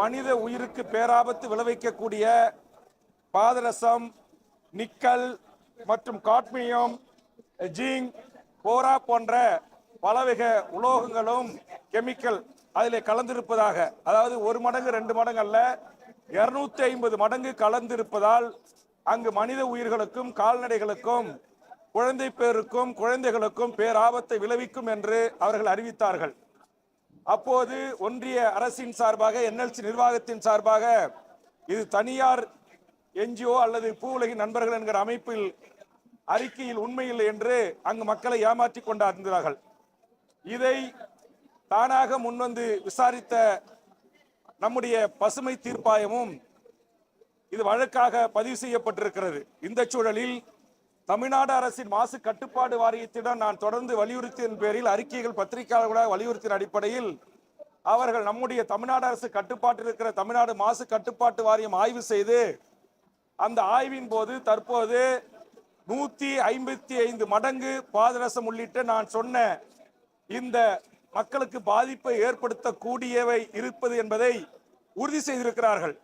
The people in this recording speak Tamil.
மனித உயிருக்கு பேராபத்து விளைவிக்கக்கூடிய பாதரசம் நிக்கல் மற்றும் காட்மியம் ஜிங் போரா போன்ற பலவகை உலோகங்களும் கெமிக்கல் அதில் கலந்திருப்பதாக அதாவது ஒரு மடங்கு ரெண்டு மடங்கு அல்ல இருநூத்தி ஐம்பது மடங்கு கலந்திருப்பதால் அங்கு மனித உயிர்களுக்கும் கால்நடைகளுக்கும் குழந்தை பேருக்கும் குழந்தைகளுக்கும் பேராபத்தை விளைவிக்கும் என்று அவர்கள் அறிவித்தார்கள். அப்போது ஒன்றிய அரசின் சார்பாக என்எல்சி நிர்வாகத்தின் சார்பாக இது தனியார் என்ஜிஓ அல்லது பூ உலகின் நண்பர்கள் என்கிற அமைப்பில் அறிக்கையில் உண்மையில்லை என்று அங்கு மக்களை ஏமாற்றிக் கொண்டார்கள் இதை தானாக முன்வந்து விசாரித்த நம்முடைய பசுமை தீர்ப்பாயமும் இது வழக்காக பதிவு செய்யப்பட்டிருக்கிறது. இந்த சூழலில் தமிழ்நாடு அரசின் மாசு கட்டுப்பாடு வாரியத்திடம் நான் தொடர்ந்து வலியுறுத்தியின் பேரில் அறிக்கைகள் பத்திரிகையாளர்களாக வலியுறுத்தின அடிப்படையில் அவர்கள் நம்முடைய தமிழ்நாடு அரசு கட்டுப்பாட்டில் இருக்கிற தமிழ்நாடு மாசு கட்டுப்பாட்டு வாரியம் ஆய்வு செய்து அந்த ஆய்வின் போது தற்போது நூத்தி ஐம்பத்தி ஐந்து மடங்கு பாதரசம் உள்ளிட்ட நான் சொன்ன இந்த மக்களுக்கு பாதிப்பை ஏற்படுத்தக்கூடியவை இருப்பது என்பதை உறுதி செய்திருக்கிறார்கள்.